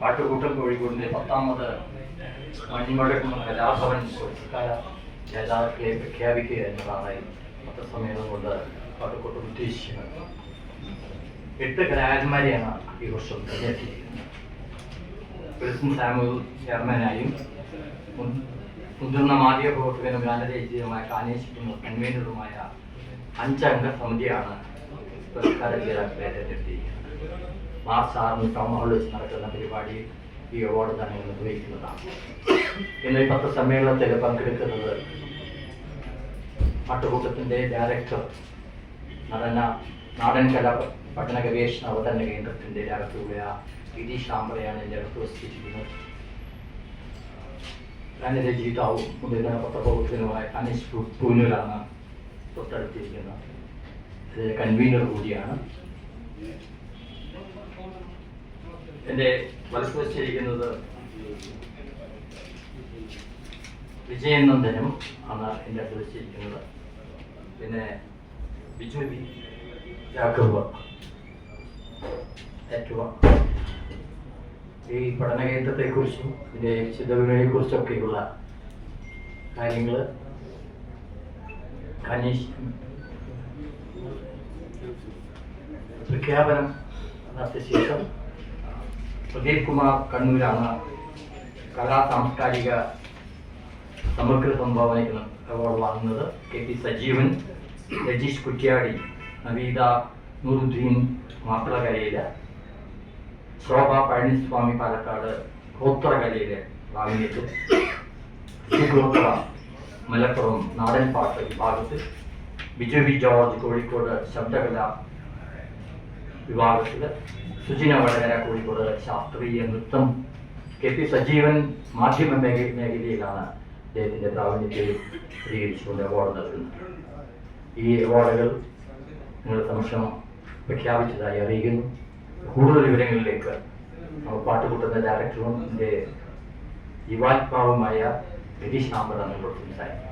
പാട്ടുകൂട്ടം കോഴിക്കോടിന്റെ പത്താമത് മണിമഴക്കും കലാഭവൻ പുരസ്കാര ജേതാക്കളെ പ്രഖ്യാപിക്കുക എന്നതാണ് പത്രസമ്മേളനം കൊണ്ട് പാട്ടുകൂട്ടം ഉദ്ദേശിക്കുന്നത്. എട്ട് കലാകാരന്മാരെയാണ് ഈ വർഷം തെരഞ്ഞെടുത്തിരിക്കുന്നത്. വിൽസൺ സാമുവൽ ചെയർമാനായും മുതിർന്ന മാധ്യമ പ്രവർത്തകനും ഗാനരചിതമായ കാനേശ്വരനും കൺവീനറുമായ അഞ്ചംഗ സമിതിയാണ് പുരസ്കാര ജേതാക്കളെ തെരഞ്ഞെടുത്തിരിക്കുന്നത്. മാർച്ച് ആറിന് ടൗൺ ഹാളിൽ വെച്ച് നടക്കുന്ന പരിപാടി ഈ അവാർഡ് തന്നെ നിർവഹിക്കുന്നതാണ് ഇന്ന് ഈ പത്രസമ്മേളനത്തിൽ പങ്കെടുക്കുന്നത് പാട്ടുകൂട്ടത്തിന്റെ ഡയറക്ടർ നടന നാടൻ കല പഠന ഗവേഷണ അവതരണ കേന്ദ്രത്തിന്റെ ഡയറക്ടറുമായ ഇ ശാമ്പറയാണ് എന്റെ അടുത്ത് വസിച്ചിരിക്കുന്നത്. ഗാനരചയിതാവും മുതിർന്ന പത്രപ്രവർത്തകനുമായ അനീഷ് പൂനൂരാണ് തൊട്ടടുത്തിരിക്കുന്നത്. കൺവീനർ കൂടിയാണ്. എന്റെ വെച്ചിരിക്കുന്നത് വിജയൻ നന്ദനും ആണ് എന്റെ അടുത്ത് വെച്ചിരിക്കുന്നത്. പിന്നെ ബിജു ബി ജാക്കുവ ഈ പഠന കേന്ദ്രത്തെക്കുറിച്ചും ഇതിന്റെ ചിന്തവിനെക്കുറിച്ചൊക്കെയുള്ള കാര്യങ്ങൾ കനീഷ് പ്രഖ്യാപനം നടത്തിയ ശേഷം പ്രദീപ് കുമാർ കണ്ണൂരാണ് കലാ സാംസ്കാരിക സമഗ്ര സംഭാവനയ്ക്ക് അവാർഡ് വാങ്ങുന്നത്. കെ പി സജീവൻ രജീഷ് കുറ്റ്യാടി നവീത നൂറുദ്ദീൻ മാപ്പിളകലയിൽ ശോഭ പഴനിസ്വാമി പാലക്കാട് ഗോത്രകലയിലെ പ്രാവീണ്യത്തിൽ ഗോത്ര മലപ്പുറം നാടൻ പാട്ട് വിഭാഗത്തിൽ. ബിജു ബി ജോർജ് കോഴിക്കോട് ശബ്ദകല വിഭാഗത്തിൽ സുജിന വടകര കോഴിക്കോട് ശാസ്ത്രീയ നൃത്തം കെ പി സജീവൻ മാധ്യമ മേഖ മേഖലയിലാണ് അദ്ദേഹത്തിന്റെ പ്രാവീണ്യത്തിൽ സ്ഥിരീകരിച്ചുകൊണ്ട് അവാർഡ് നൽകുന്നത്. ഈ അവാർഡുകൾ നിങ്ങളുടെ സംശയം പ്രഖ്യാപിച്ചതായി അറിയിക്കുന്നു. കൂടുതൽ വിവരങ്ങളിലേക്ക് പാട്ടുകൂട്ടുന്ന ഡയറക്ടറും എന്റെ യുവാത്മാവുമായ രതീഷ് നാമ്പർ നിങ്ങളോട് സംസാരിക്കുന്നത്.